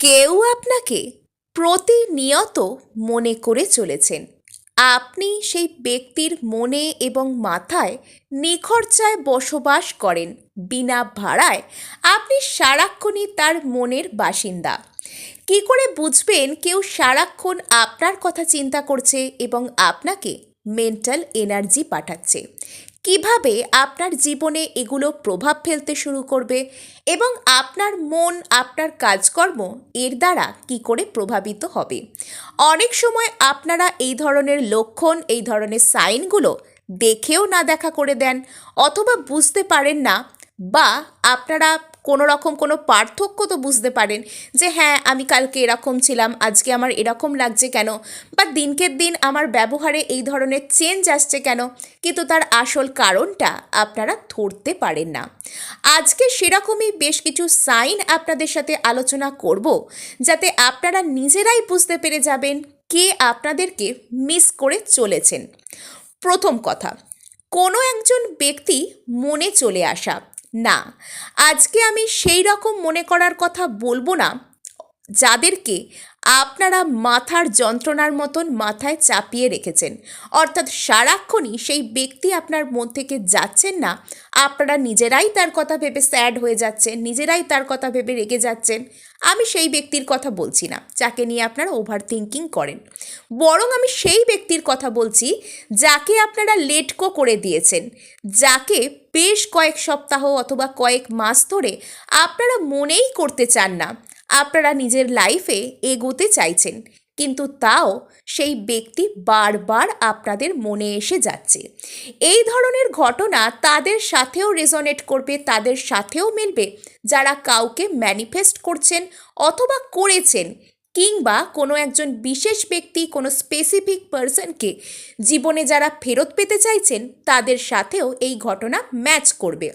কেউ আপনাকে প্রতিনিয়ত মনে করে চলেছেন। আপনি সেই ব্যক্তির মনে এবং মাথায় নিখরচায় বসবাস করেন। বিনা ভাড়ায় আপনি সারাক্ষণই তার মনের বাসিন্দা। কি করে বুঝবেন কেউ সারাক্ষণ আপনার কথা চিন্তা করছে এবং আপনাকে মেন্টাল এনার্জি পাঠাচ্ছে? কীভাবে আপনার জীবনে এগুলো প্রভাব ফেলতে শুরু করবে এবং আপনার মন, আপনার কাজকর্ম এর দ্বারা কি করে প্রভাবিত হবে? অনেক সময় আপনারা এই ধরনের লক্ষণ, এই ধরনের সাইনগুলো দেখেও না দেখা করে দেন অথবা বুঝতে পারেন না বা আপনারা কোনো রকম কোনো পার্থক্য তো বুঝতে পারেন যে হ্যাঁ আমি কালকে এরকম ছিলাম, আজকে আমার এরকম লাগছে কেন? বা দিনকের দিন আমার ব্যবহারে এই ধরনের চেঞ্জ আসছে কেন? কিন্তু তার আসল কারণটা আপনারা ধরতে পারেন না। আজকে সেরকমই বেশ কিছু সাইন আপনাদের সাথে আলোচনা করব, যাতে আপনারা নিজেরাই বুঝতে পেরে যাবেন কে আপনাদেরকে মিস করে চলেছেন। প্রথম কথা, কোনো একজন ব্যক্তি মনে চলে আসা না আজকে আমি সেই রকম মনে করার কথা বলব না। যাদেরকে আপনারা মাথার যন্ত্রণার মতন মাথায় চাপিয়ে রেখেছেন। অর্থাৎ সারাক্ষণই সেই ব্যক্তি আপনার মন থেকে যাচ্ছেন না। আপনারা নিজেরাই তার কথা ভেবে স্যাড হয়ে যাচ্ছেন, নিজেরাই তার কথা ভেবে রেগে যাচ্ছেন। আমি সেই ব্যক্তির কথা বলছি না, যাকে নিয়ে আপনারা ওভার থিঙ্কিং করেন। বরং আমি সেই ব্যক্তির কথা বলছি, যাকে আপনারা লেটকো করে দিয়েছেন। যাকে বেশ কয়েক সপ্তাহ অথবা কয়েক মাস ধরে আপনারা মনেই করতে চান না। আপনারা নিজের লাইফে এগোতে চাইছেন, কিন্তু তাও সেই ব্যক্তি বারবার আপনাদের মনে এসে যাচ্ছে। এই ধরনের ঘটনা তাদের সাথেও রেজনেট করবে, তাদের সাথেও মিলবে। যারা কাউকে ম্যানিফেস্ট করছেন অথবা করেছেন কিংবা কোনো একজন বিশেষ ব্যক্তি, কোনো স্পেসিফিক পার্সনকে জীবনে যারা ফেরত পেতে চাইছেন, তাদের সাথেও এই ঘটনা ম্যাচ করবে।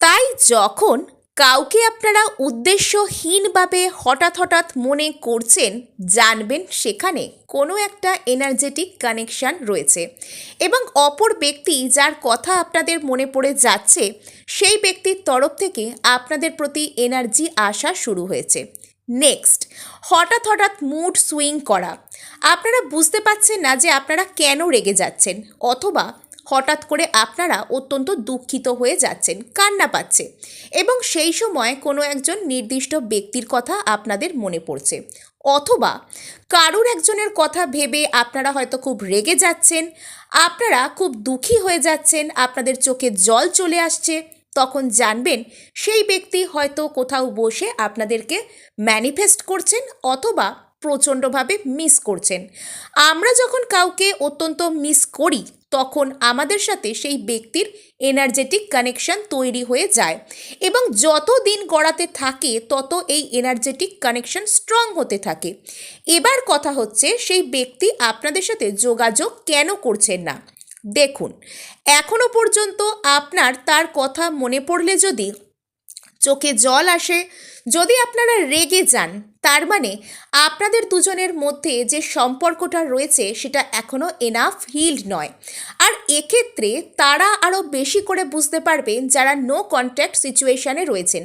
তাই যখন কাউকে আপনারা উদ্দেশ্যহীনভাবে হঠাৎ হঠাৎ মনে করছেন, জানবেন সেখানে কোনো একটা এনার্জেটিক কানেকশান রয়েছে। এবং অপর ব্যক্তি যার কথা আপনাদের মনে পড়ে যাচ্ছে, সেই ব্যক্তির তরফ থেকে আপনাদের প্রতি এনার্জি আসা শুরু হয়েছে। নেক্সট হঠাৎ হঠাৎ মুড সুইং করা। আপনারা বুঝতে পারছেন না যে আপনারা কেন রেগে যাচ্ছেন, অথবা হঠাৎ করে আপনারা অত্যন্ত দুঃখিত হয়ে যাচ্ছেন, কান্না পাচ্ছে এবং সেই সময় কোনো একজন নির্দিষ্ট ব্যক্তির কথা আপনাদের মনে পড়ছে। অথবা কারুর একজনের কথা ভেবে আপনারা হয়তো খুব রেগে যাচ্ছেন, আপনারা খুব দুঃখী হয়ে যাচ্ছেন, আপনাদের চোখে জল চলে আসছে, তখন জানবেন সেই ব্যক্তি হয়তো কোথাও বসে আপনাদেরকে ম্যানিফেস্ট করছেন অথবা প্রচণ্ডভাবে মিস করছেন। আমরা যখন কাউকে অত্যন্ত মিস করি তখন আমাদের সাথে সেই ব্যক্তির এনার্জেটিক কানেকশন তৈরি হয়ে যায়। এবং যত দিন গড়াতে থাকে, তত এই এনার্জেটিক কানেকশন স্ট্রং হতে থাকে। এবার কথা হচ্ছে, সেই ব্যক্তি আপনাদের সাথে যোগাযোগ কেন করছেন না? দেখুন এখনও পর্যন্ত আপনার তার কথা মনে পড়লে যদি চোখে জল আসে। যদি আপনারা রেগে যান, তার মানে আপনাদের দুজনের মধ্যে যে সম্পর্কটা রয়েছে, সেটা এখনও এনাফ হিল্ড নয়। আর এক্ষেত্রে তারা আরও বেশি করে বুঝতে পারবেন যারা নো কন্ট্যাক্ট সিচুয়েশানে রয়েছেন,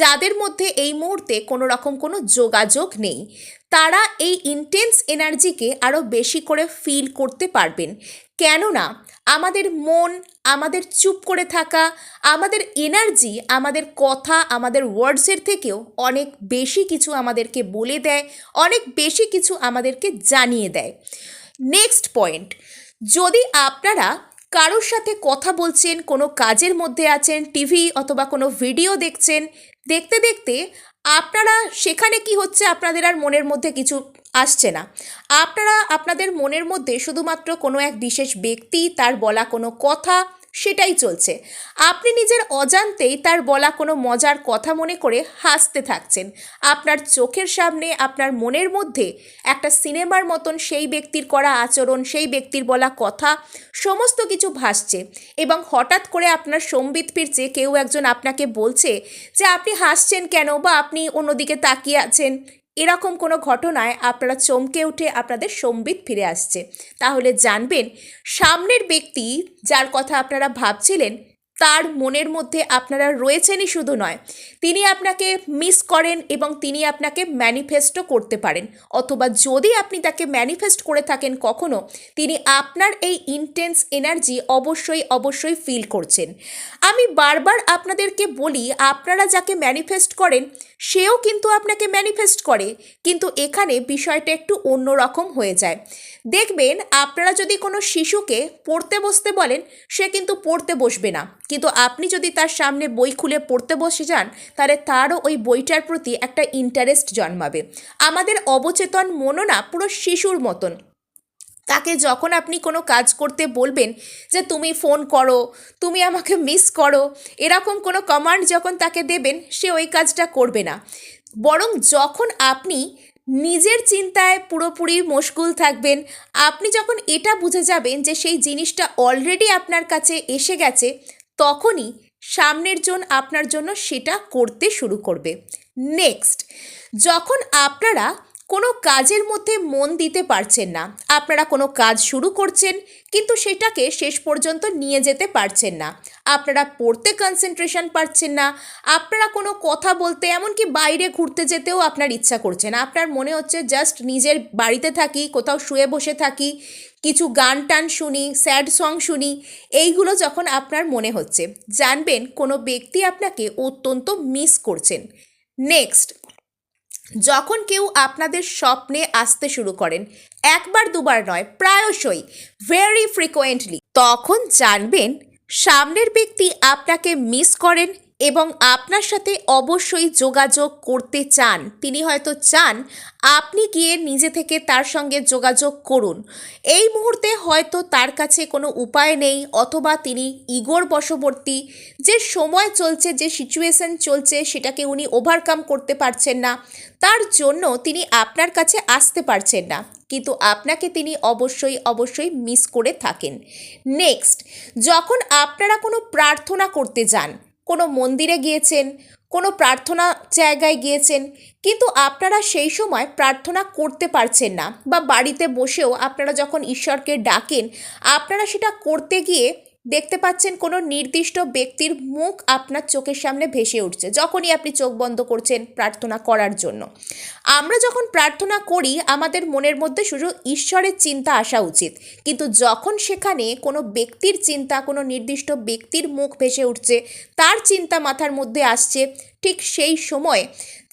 যাদের মধ্যে এই মুহূর্তে কোনো রকম কোনো যোগাযোগ নেই। তারা এই ইন্টেন্স এনার্জিকে আরও বেশি করে ফিল করতে পারবেন। কেননা আমাদের মন, আমাদের চুপ করে থাকা, আমাদের এনার্জি আমাদের কথা, আমাদের ওয়ার্ডসের থেকেও অনেক বেশি কিছু আমাদেরকে বলে দেয়, অনেক বেশি কিছু আমাদেরকে জানিয়ে দেয়। নেক্সট পয়েন্ট যদি আপনারা কারোর সাথে কথা বলছেন, কোনো কাজের মধ্যে আছেন টিভি অথবা কোনো ভিডিও দেখছেন, দেখতে দেখতে আপনারা, সেখানে কি হচ্ছে? আপনাদের আর মনের মধ্যে কিছু আসছে না। আপনারা আপনাদের মনের মধ্যে শুধুমাত্র কোনো এক বিশেষ ব্যক্তি, তার বলা কোনো কথা, সেটাই চলছে। আপনি নিজের অজান্তেই তার বলা কোনো মজার কথা মনে করে হাসতে থাকছেন। আপনার চোখের সামনে, আপনার মনের মধ্যে একটা সিনেমার মতন সেই ব্যক্তির করা আচরণ, সেই ব্যক্তির বলা কথা, সমস্ত কিছু ভাসছে এবং হঠাৎ করে আপনার সম্বিত ফিরছে, কেউ একজন আপনাকে বলছে যে, আপনি হাসছেন কেন বা আপনি অন্যদিকে তাকিয়ে আছেন? এরকম কোনো ঘটনায় আপনারা চমকে উঠে আপনাদের সম্বিত ফিরে আসছে। তাহলে জানবেন, সামনের ব্যক্তি যার কথা আপনারা ভাবছিলেন তার মনের মধ্যে আপনারা রয়েছেনই শুধু নয়, তিনি আপনাকে মিস করেন এবং তিনি আপনাকে ম্যানিফেস্টও করতে পারেন। অথবা যদি আপনি তাকে ম্যানিফেস্ট করে থাকেন কখনো, তিনি আপনার এই ইন্টেন্স এনার্জি অবশ্যই অবশ্যই ফিল করছেন। আমি বারবার আপনাদেরকে বলি, আপনারা যাকে ম্যানিফেস্ট করেন, সেও কিন্তু আপনাকে ম্যানিফেস্ট করে, কিন্তু এখানে বিষয়টা একটু অন্যরকম হয়ে যায়। দেখবেন আপনারা যদি কোনো শিশুকে পড়তে বসতে বলেন, সে কিন্তু পড়তে বসবে না। কিন্তু আপনি যদি তার সামনে বই খুলে পড়তে বসে যান, তাহলে তারও ওই বইটার প্রতি একটা ইন্টারেস্ট জন্মাবে। আমাদের অবচেতন মনও না পুরো শিশুর মতন। তাকে যখন আপনি কোনো কাজ করতে বলবেন যে, তুমি ফোন করো, তুমি আমাকে মিস করো, এরকম কোনো কমান্ড যখন তাকে দেবেন, সে ওই কাজটা করবে না। বরং যখন আপনি নিজের চিন্তায় পুরোপুরি মশগুল থাকবেন। আপনি যখন এটা বুঝে যাবেন যে সেই জিনিসটা অলরেডি আপনার কাছে এসে গেছে, তখনই সামনের জন আপনার জন্য সেটা করতে শুরু করবে। নেক্সট যখন আপনারা কোনো কাজের মধ্যে মন দিতে পারছেন না। আপনারা কোনো কাজ শুরু করছেন, কিন্তু সেটাকে শেষ পর্যন্ত নিয়ে যেতে পারছেন না। আপনারা পড়তে কনসেন্ট্রেশন পারছেন না। আপনারা কোনো কথা বলতে, এমনকি বাইরে ঘুরতে যেতেও আপনার ইচ্ছা করছে না। আপনার মনে হচ্ছে জাস্ট নিজের বাড়িতে থাকি, কোথাও শুয়ে বসে থাকি, কিছু গান টান শুনি স্যাড সং শুনি, এইগুলো যখন আপনার মনে হচ্ছে, জানবেন কোনো ব্যক্তি আপনাকে অত্যন্ত মিস করছেন। নেক্সট যখন কেউ আপনাদের স্বপ্নে আসতে শুরু করেন, একবার দুবার নয়, প্রায়শই ভেরি ফ্রিকোয়েন্টলি তখন জানবেন সামনের ব্যক্তি আপনাকে মিস করেন এবং আপনার সাথে অবশ্যই যোগাযোগ করতে চান। তিনি হয়তো চান আপনি গিয়ে নিজে থেকে তার সঙ্গে যোগাযোগ করুন। এই মুহূর্তে হয়তো তার কাছে কোনো উপায় নেই অথবা তিনি ইগোর বশবর্তী, যে সময় চলছে, যে সিচুয়েশন চলছে, সেটাকে উনি ওভারকাম করতে পারছেন না। তার জন্য তিনি আপনার কাছে আসতে পারছেন না। কিন্তু আপনাকে তিনি অবশ্যই অবশ্যই মিস করে থাকেন। নেক্সট যখন আপনারা কোনো প্রার্থনা করতে যান কোনো মন্দিরে গিয়েছেন, কোনো প্রার্থনা জায়গায় গিয়েছেন, কিন্তু আপনারা সেই সময় প্রার্থনা করতে পারছেন না বা বাড়িতে বসেও আপনারা যখন ঈশ্বরকে ডাকেন, আপনারা সেটা করতে গিয়ে দেখতে পাচ্ছেন কোনো নির্দিষ্ট ব্যক্তির মুখ আপনার চোখের সামনে ভেসে উঠছে, যখনই আপনি চোখ বন্ধ করছেন প্রার্থনা করার জন্য। আমরা যখন প্রার্থনা করি, আমাদের মনের মধ্যে শুধু ঈশ্বরের চিন্তা আসা উচিত। কিন্তু যখন সেখানে কোনো ব্যক্তির চিন্তা, কোনো নির্দিষ্ট ব্যক্তির মুখ ভেসে উঠছে, তার চিন্তা মাথার মধ্যে আসছে, ঠিক সেই সময়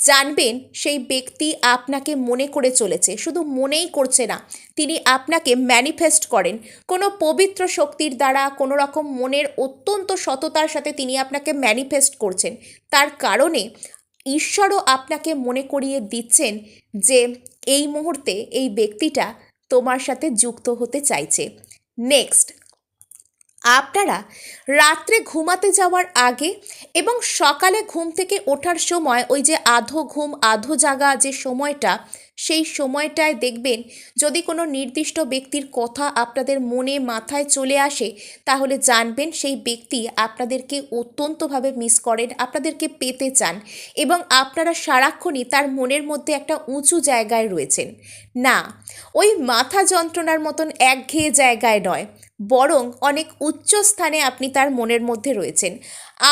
জানবেন সেই ব্যক্তি আপনাকে মনে করে চলেছে, শুধু মনেই করছে না, তিনি আপনাকে ম্যানিফেস্ট করেন। কোনো পবিত্র শক্তির দ্বারা, কোনো রকম মনের অত্যন্ত সততার সাথে তিনি আপনাকে ম্যানিফেস্ট করছেন। তার কারণে ঈশ্বরও আপনাকে মনে করিয়ে দিচ্ছেন যে এই মুহূর্তে এই ব্যক্তিটা তোমার সাথে যুক্ত হতে চাইছে। নেক্সট আপনারা রাত্রে ঘুমাতে যাওয়ার আগে এবং সকালে ঘুম থেকে ওঠার সময় ওই যে আধো ঘুম, আধো জাগা যে সময়টা সেই সময়টায় দেখবেন যদি কোনো নির্দিষ্ট ব্যক্তির কথা আপনাদের মনে মাথায় চলে আসে, তাহলে জানবেন সেই ব্যক্তি আপনাদেরকে অত্যন্তভাবে মিস করেন, আপনাদেরকে পেতে চান এবং আপনারা সারাক্ষণই তার মনের মধ্যে একটা উঁচু জায়গায় রয়েছেন। না, ওই মাথা যন্ত্রণার মতন একঘেয়ে জায়গায় নয়, বরং অনেক উচ্চ স্থানে আপনি তার মনের মধ্যে রয়েছেন।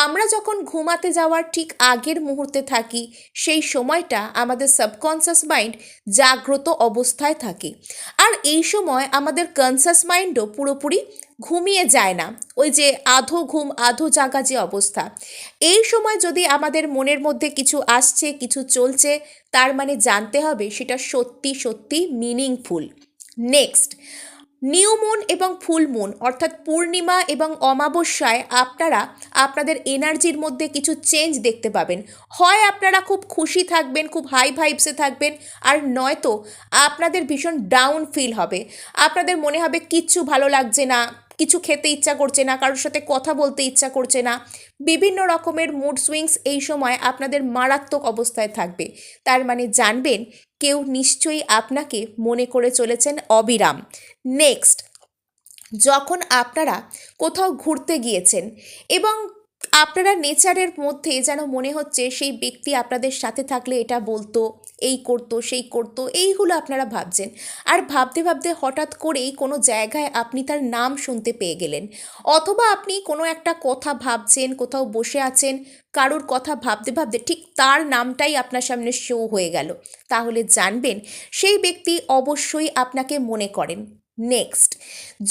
আমরা যখন ঘুমাতে যাওয়ার ঠিক আগের মুহূর্তে থাকি, সেই সময়টা আমাদের সাবকনসিয়াস মাইন্ড জাগ্রত অবস্থায় থাকে। আর এই সময় আমাদের কনসাস মাইন্ডও পুরোপুরি ঘুমিয়ে যায় না। ওই যে আধো ঘুম, আধো জাগা যে অবস্থা। এই সময় যদি আমাদের মনের মধ্যে কিছু আসছে, কিছু চলছে, তার মানে জানতে হবে সেটা সত্যি সত্যি মিনিংফুল নেক্সট নিউ মুন এবং ফুল মুন, অর্থাৎ পূর্ণিমা এবং অমাবস্যায় আপনারা আপনাদের এনার্জির মধ্যে কিছু চেঞ্জ দেখতে পাবেন। হয় আপনারা খুব খুশি থাকবেন, খুব হাই ভাইবসে থাকবেন, আর নয়তো আপনাদের ভীষণ ডাউন ফিল হবে। আপনাদের মনে হবে কিচ্ছু ভালো লাগছে না, কিছু খেতে ইচ্ছা করছে না, কারোর সাথে কথা বলতে ইচ্ছা করছে না। বিভিন্ন রকমের মুড সুইংস এই সময় আপনাদের মারাত্মক অবস্থায় থাকবে। তার মানে জানবেন, কেউ নিশ্চয়ই আপনাকে মনে করে চলেছেন অবিরাম। নেক্সট যখন আপনারা কোথাও ঘুরতে গিয়েছেন এবং আপনারা নেচারের মধ্যে যেন মনে হচ্ছে সেই ব্যক্তি আপনাদের সাথে থাকলে এটা বলতো, এই করতো, সেই করতো, এইগুলো আপনারা ভাবছেন। আর ভাবতে ভাবতে হঠাৎ করেই কোনো জায়গায় আপনি তার নাম শুনতে পেয়ে গেলেন। অথবা আপনি কোনো একটা কথা ভাবছেন, কোথাও বসে আছেন, কারোর কথা ভাবতে ভাবতে ঠিক তার নামটাই আপনার সামনে শো হয়ে গেল। তাহলে জানবেন, সেই ব্যক্তি অবশ্যই আপনাকে মনে করেন। নেক্সট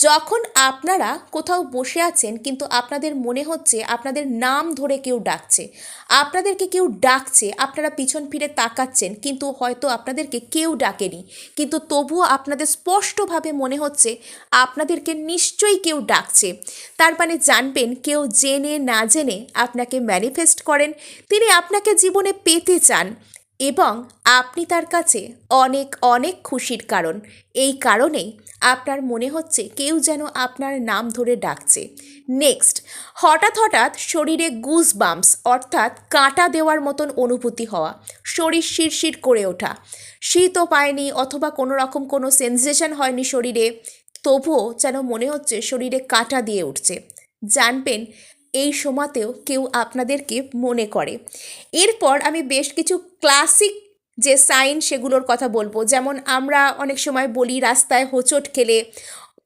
যখন আপনারা কোথাও বসে আছেন, কিন্তু আপনাদের মনে হচ্ছে আপনাদের নাম ধরে কেউ ডাকছে, আপনাদেরকে কেউ ডাকছে, আপনারা পিছন ফিরে তাকাচ্ছেন, কিন্তু হয়তো আপনাদেরকে কেউ ডাকেনি, কিন্তু তবুও আপনাদের স্পষ্টভাবে মনে হচ্ছে আপনাদেরকে নিশ্চয়ই কেউ ডাকছে। তার মানে জানবেন, কেউ জেনে না জেনে আপনাকে ম্যানিফেস্ট করেন, তিনি আপনাকে জীবনে পেতে চান। এবং আপনি তার কাছে অনেক অনেক খুশির কারণ। এই কারণেই আপনার মনে হচ্ছে কেউ যেন আপনার নাম ধরে ডাকছে। নেক্সট, হঠাৎ হঠাৎ শরীরে গুজ বাম্পস অর্থাৎ কাঁটা দেওয়ার মতন অনুভূতি হওয়া, শরীর শিরশির করে ওঠা। শীতও পায়নি অথবা কোনো রকম কোনো সেন্সেশন হয়নি শরীরে, তবুও যেন মনে হচ্ছে শরীরে কাঁটা দিয়ে উঠছে। জানবেন এই সময়তেও কেউ আপনাদেরকে মনে করে। এরপর আমি বেশ কিছু ক্লাসিক যে সাইন সেগুলোর কথা বলব, যেমন আমরা অনেক সময় বলি রাস্তায় হোঁচট খেলে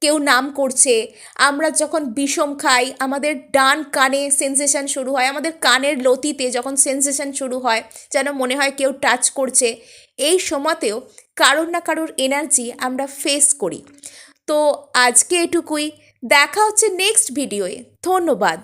কেউ নাম করছে, আমরা যখন বিষম খাই, আমাদের ডান কানে সেন্সেশন শুরু হয়, আমাদের কানের লতিতে যখন সেন্সেশন শুরু হয়, যেন মনে হয় কেউ টাচ করছে, এই সময়তেও কারোর না কারোর এনার্জি আমরা ফেস করি। তো আজকে এটুকুই, দেখা হচ্ছে নেক্সট ভিডিওয়ে। ধন্যবাদ।